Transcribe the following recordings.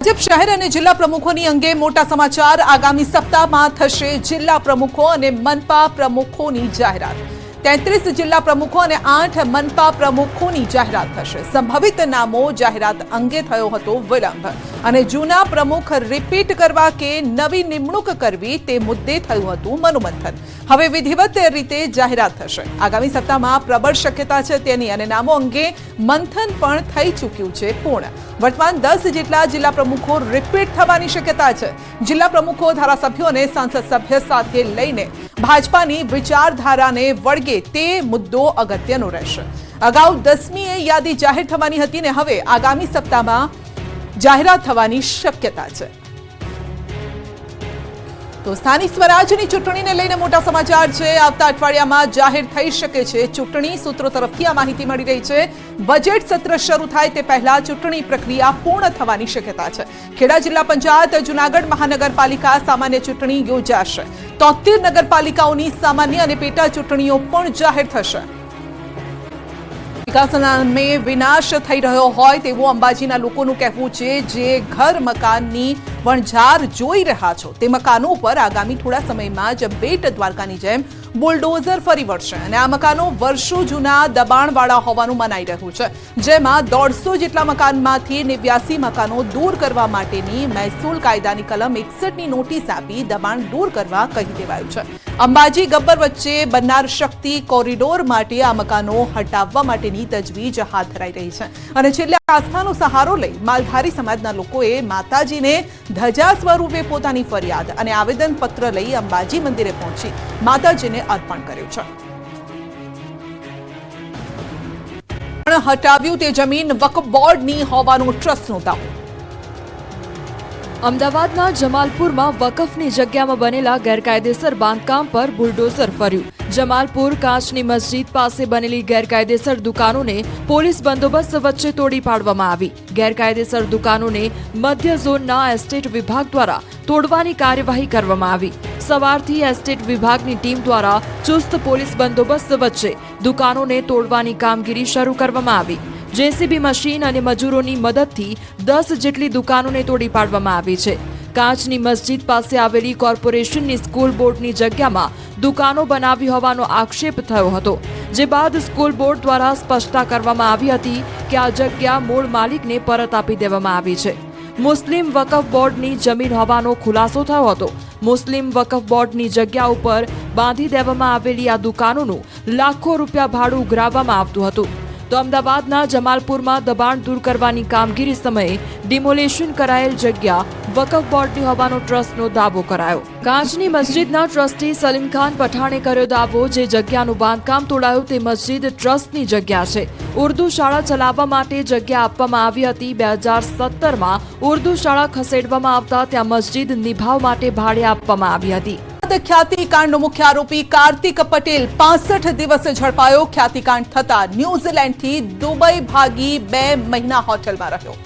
ભાજપ શહેર અને જિલ્લા પ્રમુખોની અંગે મોટા સમાચાર આગામી સપ્તાહમાં થશે જિલ્લા પ્રમુખો અને મનપા પ્રમુખોની જાહેરાત. તેત્રીસ જિલ્લા પ્રમુખો અને આઠ મનપા પ્રમુખોની જાહેરાત થશે. સંભવિત નામો જાહેરાત અંગે થયો હતો વિલંબ. અને જૂના પ્રમુખ રિપીટ કરવા કે નવી નિમણૂક કરવી તે મુદ્દે થયું હતું મનોમંથન. હવે વિધિવત રીતે જાહેરાત થશે. આગામી સપ્તાહમાં પ્રબળ શક્યતા છે તેની અને નામો અંગે મંથન પણ થઈ ચૂક્યું છે પૂર્ણ. વર્તમાન દસ જેટલા જિલ્લા પ્રમુખો રિપીટ થવાની શક્યતા છે. જિલ્લા પ્રમુખો ધારાસભ્યો અને સાંસદ સભ્ય સાથે લઈને ભાજપાની વિચારધારાને વળગે તે મુદ્દો અગત્યનો રહેશે. અગાઉ દસમીએ યાદી જાહેર થવાની હતી ને હવે આગામી સપ્તાહમાં જાહેરાત થવાની શક્યતા છે. તો સ્થાનિક સ્વરાજની ચૂંટણીને લઈને મોટા સમાચાર છે. આવતા અઠવાડિયામાં જાહેર થઈ શકે છે. ચૂંટણી સૂત્રો તરફથી આ માહિતી મળી રહી છે. બજેટ સત્ર શરૂ થાય તે પહેલા ચૂંટણી પ્રક્રિયા પૂર્ણ થવાની શક્યતા છે. ખેડા જિલ્લા પંચાયત જુનાગઢ મહાનગરપાલિકા સામાન્ય ચૂંટણી યોજાશે. તોતેર નગરપાલિકાઓની સામાન્ય અને પેટા ચૂંટણીઓ પણ જાહેર થશે. વિકાસના વિનાશ થઈ રહ્યો હોય તેવું અંબાજીના લોકોનું કહેવું છે જે ઘર મકાનની વણઝાર જોઈ રહ્યા છો. તે મકાનો પર આગામી થોડા સમયમાં જ બેટ દ્વારકાની જેમ બુલડોઝર ફરી વળશે અને આ મકાનો વર્ષો જૂના દબાણવાળા હોવાનું મનાઈ રહ્યું છે. જેમાં દોઢસો જેટલા મકાનમાંથી નેવ્યાસી મકાનો દૂર કરવા માટેની મહેસૂલ કાયદાની કલમ એકસઠની નોટિસ આપી દબાણ દૂર કરવા કહી દેવાયું છે. અંબાજી ગબ્બર વચ્ચે બનનાર શક્તિ કોરિડોર માટે આ મકાનો હટાવવા માટેની તજવીજ હાથ ધરાઈ રહી છે. અને છેલ્લે આસ્થાનો સહારો લઈ માલધારી સમાજના લોકોએ માતાજીને ધજા સ્વરૂપે પોતાની ફરિયાદ અને આવેદનપત્ર લઈ અંબાજી મંદિરે પહોંચી. માતાજીને અર્પણ કર્યું છે. હટાવ્યું તે જમીન વકફ બોર્ડની હોવાનું ટ્રસ્ટનો દાવો. અમદાવાદના જમાલપુરમાં વકફની જગ્યામાં બનેલા ગેરકાયદેસર બાંધકામ પર બુલડોઝર ફર્યું. જમાલપુર કાચની મસ્જિદ પાસે બનેલી ગેરકાયદેસર દુકાનોને પોલીસ બંદોબસ્ત વચ્ચે તોડી પાડવામાં આવી. ગેરકાયદેસર દુકાનોને મધ્ય ઝોનના એસ્ટેટ વિભાગ દ્વારા તોડવાની કાર્યવાહી કરવામાં આવી. સવારથી એસ્ટેટ વિભાગની ટીમ દ્વારા ચુસ્ત પોલીસ બંદોબસ્ત વચ્ચે દુકાનોને તોડવાની કામગીરી શરૂ કરવામાં આવી. જેસીબી મશીન અને મજૂરોની મદદથી દસ જેટલી દુકાનોને તોડી પાડવામાં આવી છે. કાચની મસ્જિદ પાસે આવેલી કોર્પોરેશનની સ્કૂલ બોર્ડની જગ્યામાં દુકાનો બનાવી હોવાનો આક્ષેપ થયો હતો. જે બાદ સ્કૂલ બોર્ડ દ્વારા સ્પષ્ટતા કરવામાં આવી હતી કે આ જગ્યા મૂળ માલિકને પરત આપી દેવામાં આવી છે. મુસ્લિમ વકફ બોર્ડની જમીન હોવાનો ખુલાસો થયો હતો. મુસ્લિમ વકફ બોર્ડની જગ્યા ઉપર બાંધી દેવામાં આવેલી આ દુકાનોનું લાખો રૂપિયા ભાડું ઉઘરાવવામાં આવતું હતું. તો અમદાવાદના જમાલપુરમાં દબાણ દૂર કરવાની કામગીરી સમયે ડિમોલેશન કરાયેલ જગ્યા વકફ બોર્ડની હોવાનો ટ્રસ્ટનો દાવો કરાયો. કાચની મસ્જિદના ટ્રસ્ટી સલીમ ખાન પઠાણે કર્યો દાવો, જે જગ્યાનું બાંધકામ તોડાયું તે મસ્જિદ ટ્રસ્ટની જગ્યા છે. ઉર્દુ શાળા ચલાવવા માટે જગ્યા આપવામાં આવી હતી. બે હજાર સત્તરમાં ઉર્દુ શાળા ખસેડવામાં આવતા ત્યાં મસ્જિદ નિભાવ માટે ભાડે આપવામાં આવી હતી. ખ્યાતિકાંડનો મુખ્ય આરોપી કાર્તિક પટેલ પાસઠ દિવસ ઝડપાયો ખ્યાતિકાંડ થતા ન્યુઝીલેન્ડથી દુબઈ ભાગી બે મહિના હોટલમાં રહ્યો.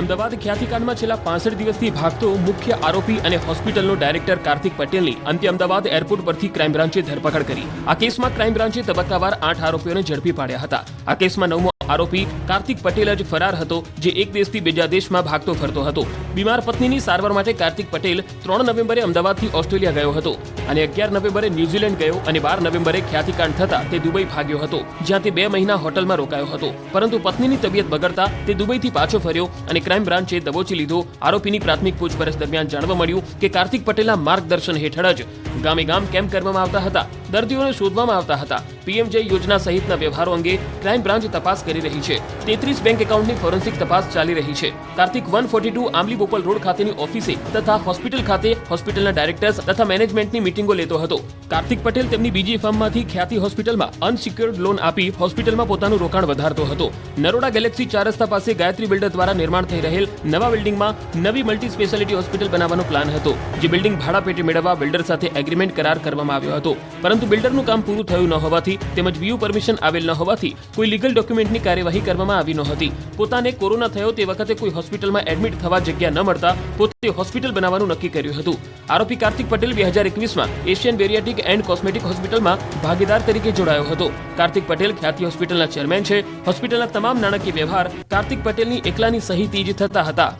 અમદાવાદ ખ્યાતિકાંડમાં છેલ્લા પાસઠ દિવસથી ભાગતો મુખ્ય આરોપી અને હોસ્પિટલનો ડાયરેક્ટર કાર્તિક પટેલની અંતે અમદાવાદ એરપોર્ટ પરથી ક્રાઇમ બ્રાન્ચે ધરપકડ કરી. આ કેસમાં ક્રાઇમ બ્રાન્ચે તબક્કાવાર આઠ આરોપીઓને ઝડપી પાડ્યા હતા. આ કેસમાં નવમો આરોપી કાર્તિક પટેલ જ ફરાર હતો, જે એક દેશથી બીજા દેશમાં ભાગતો ફરતો હતો. બીમાર પત્નીની સારવાર માટે કાર્તિક પટેલ ત્રણ નવેમ્બરે અમદાવાદથી ઓસ્ટ્રેલિયા ગયો હતો અને અગિયાર નવેમ્બરે ન્યૂઝીલેન્ડ ગયો અને બાર નવેમ્બરે ખ્યાતિકાંડ થતા તે દુબઈ ભાગ્યો હતો, જ્યાં તે બે મહિના હોટલમાં રોકાયો હતો. પરંતુ પત્નીની તબિયત બગડતા તે દુબઈથી પાછો ફર્યો અને ક્રાઇમ બ્રાન્ચે દબોચી લીધો. આરોપીની પ્રાથમિક પૂછપરછ દરમિયાન જાણવા મળ્યું કે કાર્તિક પટેલના માર્ગદર્શન હેઠળ જ ગામે ગામ કેમ્પ કરવામાં આવતા હતા. દર્દીઓને શોધવામાં આવતા હતા. પીએમજે યોજના સહિતના વ્યવહારો અંગે ક્રાઇમ બ્રાન્ચ તપાસ કરી રહી છે. તેત્રીસ બેંક એકાઉન્ટની ફોરેન્સિક તપાસ ચાલી રહી છે. કાર્તિક વન ફોર્ટી ટુ આંબલી બોપલ રોડ ખાતેની ઓફિસે તથા હોસ્પિટલ ખાતે હોસ્પિટલના ડાયરેક્ટર્સ તથા મેનેજમેન્ટની મિટિંગો લેતો હતો. કાર્તિક પટેલ તેમની બીજી ફર્મમાંથી ખ્યાતિ હોસ્પિટલમાં અનસિક્યોર્ડ લોન આપી હોસ્પિટલમાં પોતાનું રોકાણ વધારતો હતો. નરોડા ગેલેક્સી ચાર રસ્તા પાસે ગાયત્રી બિલ્ડર દ્વારા નિર્માણ થઈ રહેલ નવા બિલ્ડિંગમાં નવી મલ્ટી સ્પેશિયાલિટી હોસ્પિટલ બનાવવાનો પ્લાન હતો, જે બિલ્ડિંગ ભાડા પેટે મેળવવા બિલ્ડર સાથે એગ્રીમેન્ટ કરાર કરવામાં આવ્યો હતો. પરંતુ પરંતુ બિલ્ડરનું કામ પૂરું થયું ન હોવાથી તેમજ વ્યૂ પરમિશન આવેલ ન હોવાથી કોઈ લીગલ ડોક્યુમેન્ટની કાર્યવાહી કરવામાં આવી ન હતી. પોતાને કોરોના થયો તે વખતે કોઈ હોસ્પિટલમાં એડમિટ થવા જગ્યા ન મળતા પોતે હોસ્પિટલ બનાવવાનું નક્કી કર્યું હતું. આરોપી કાર્તિક પટેલ બે હજાર એકવીસમાં એશિયન બેરિયાટિક એન્ડ કોસ્મેટિક હોસ્પિટલમાં ભાગીદાર તરીકે જોડાયો હતો. કાર્તિક પટેલ ખ્યાતિ હોસ્પિટલના ચેરમેન છે. હોસ્પિટલના તમામ નાણાકીય વ્યવહાર કાર્તિક પટેલની એકલાની સહીથી જ થતા હતા.